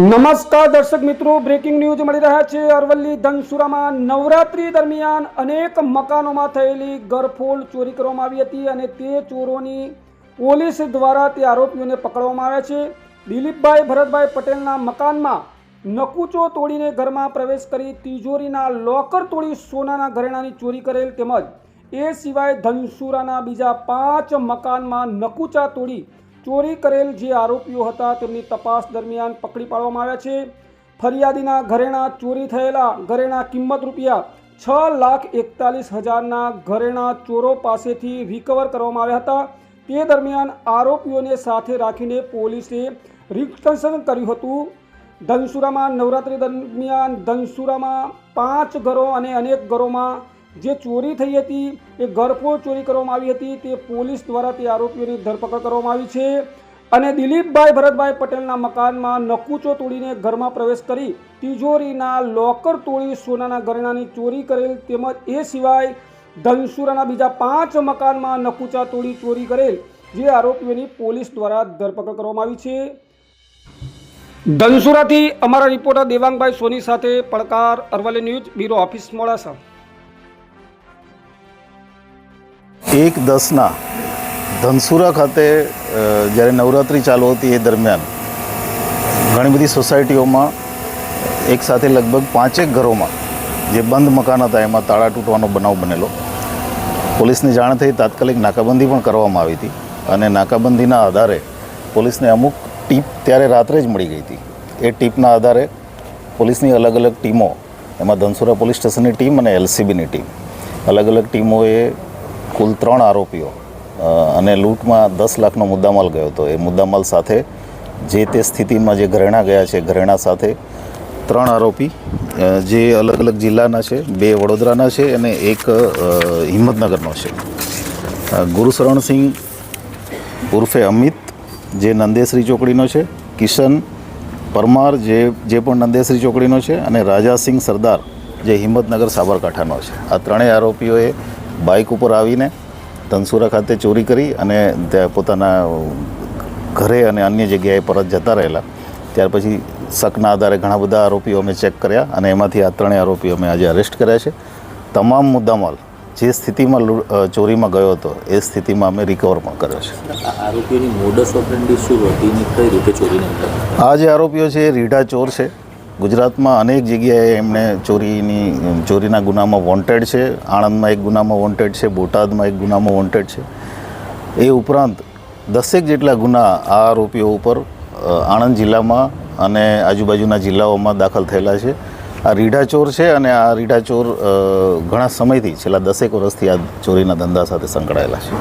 નમસ્કાર દર્શક મિત્રો બ્રેકિંગ ન્યૂઝ મળી રહ્યા છે. અરવલ્લી ધનસુરામાં નવરાત્રી દરમિયાન અનેક મકાનોમાં થયેલી ગરફોડ ચોરી કરવામાં આવી હતી અને તે ચોરોની પોલીસ દ્વારા તે આરોપીઓને પકડવામાં આવ્યા છે. દિલીપભાઈ ભરતભાઈ પટેલના મકાનમાં નકુચો તોડીને ઘરમાં પ્રવેશ કરી તિજોરીના લોકર તોડી સોનાના ઘરેણાની ચોરી કરેલ તેમજ એ સિવાય ધનસુરાના બીજા પાંચ મકાનમાં નકુચા તોડી ચોરી કરેલ જે આરોપીઓ હતા, તેમની તપાસ દરમિયાન પકડી પાડવામાં આવ્યા છે. ફરિયાદીના ઘરેણા ચોરી થયેલા ઘરેણા કિંમત રૂપિયા છ લાખ એકતાલીસ હજારના ઘરેણા ચોરો પાસેથી રિકવર કરવામાં આવ્યા હતા. તે દરમિયાન આરોપીઓને સાથે રાખીને પોલીસે રિકન્સ્ટ્રક્શન કર્યું હતું. ધનસુરામાં નવરાત્રી દરમિયાન ધનસુરામાં પાંચ ઘરો અને અનેક ઘરોમાં જે ચોરી થઈ હતી, એ ઘરફોડ ચોરી કરવામાં આવી હતી, તે પોલીસ દ્વારા તે આરોપીઓની ધરપકડ કરવામાં આવી છે. અને દિલીપભાઈ ભરતભાઈ પટેલના મકાનમાં નકુચો તોડીને ઘરમાં પ્રવેશ કરી તિજોરીના લોકર તોડી સોનાના ઘરેણાની ચોરી કરેલ તેમજ એ સિવાય ધનસુરાના બીજા પાંચ મકાનમાં નકુચા તોડી ચોરી કરેલ જે આરોપીઓની પોલીસ દ્વારા ધરપકડ કરવામાં આવી છે. ધનસુરાથી અમારા રિપોર્ટર દેવાંગભાઈ સોની સાથે પડકાર Aravalli news, bureau office Modasa. એક દસના ધનસુરા ખાતે જ્યારે નવરાત્રિ ચાલુ હતી એ દરમિયાન ઘણી બધી સોસાયટીઓમાં એક સાથે લગભગ પાંચેક ઘરોમાં જે બંધ મકાન હતા, એમાં તાળા તૂટવાનો બનાવ બનેલો. પોલીસને જાણ થઈ, તાત્કાલિક નાકાબંધી પણ કરવામાં આવી હતી અને નાકાબંધીના આધારે પોલીસને અમુક ટીપ ત્યારે રાત્રે જ મળી ગઈ હતી. એ ટીપના આધારે પોલીસની અલગ અલગ ટીમો, એમાં ધનસુરા પોલીસ સ્ટેશનની ટીમ અને એલસીબીની ટીમ. અલગ અલગ ટીમોએ કુલ ત્રણ આરોપીઓ અને લૂંટમાં દસ લાખનો મુદ્દામાલ ગયો હતો. એ મુદ્દામાલ સાથે જે તે સ્થિતિમાં જે ઘરેણા ગયા છે, ઘરેણા સાથે ત્રણ આરોપી જે અલગ અલગ જિલ્લાના છે, બે વડોદરાના છે અને એક હિંમતનગરનો છે. ગુરુશરણસિંહ ઉર્ફે અમિત, જે નંદેશ્રી ચોકડીનો છે, કિશન પરમાર જે જે પણ નંદેશ્રી ચોકડીનો છે, અને રાજાસિંહ સરદાર જે હિંમતનગર સાબરકાંઠાનો છે. આ ત્રણેય આરોપીઓએ બાઇક ઉપર આવીને ધનસુરા ખાતે ચોરી કરી અને પોતાના ઘરે અને અન્ય જગ્યાએ પરત જતા રહેલા. ત્યાર પછી શકના આધારે ઘણા બધા આરોપીઓ અમે ચેક કર્યા અને એમાંથી આ ત્રણેય આરોપીઓ અમે આજે અરેસ્ટ કર્યા છે. તમામ મુદ્દામાલ જે સ્થિતિમાં ચોરીમાં ગયો હતો એ સ્થિતિમાં અમે રિકવર પણ કર્યો છે. આરોપીઓની મોડસ ઓપરેન્ડી શું હતી કઈ રીતે ચોરીને આ જે આરોપીઓ છે એ રીઢા ચોર છે. ગુજરાતમાં અનેક જગ્યાએ એમણે ચોરીની, ચોરીના ગુનામાં વોન્ટેડ છે, આણંદમાં એક ગુનામાં વોન્ટેડ છે, બોટાદમાં એક ગુનામાં વોન્ટેડ છે. એ ઉપરાંત દસેક જેટલા ગુના આ આરોપીઓ ઉપર આણંદ જિલ્લામાં અને આજુબાજુના જિલ્લાઓમાં દાખલ થયેલા છે. આ રીઢા ચોર છે અને આ રીઢા ચોર ઘણા સમયથી, છેલ્લા દસેક વર્ષથી આ ચોરીના ધંધા સાથે સંકળાયેલા છે.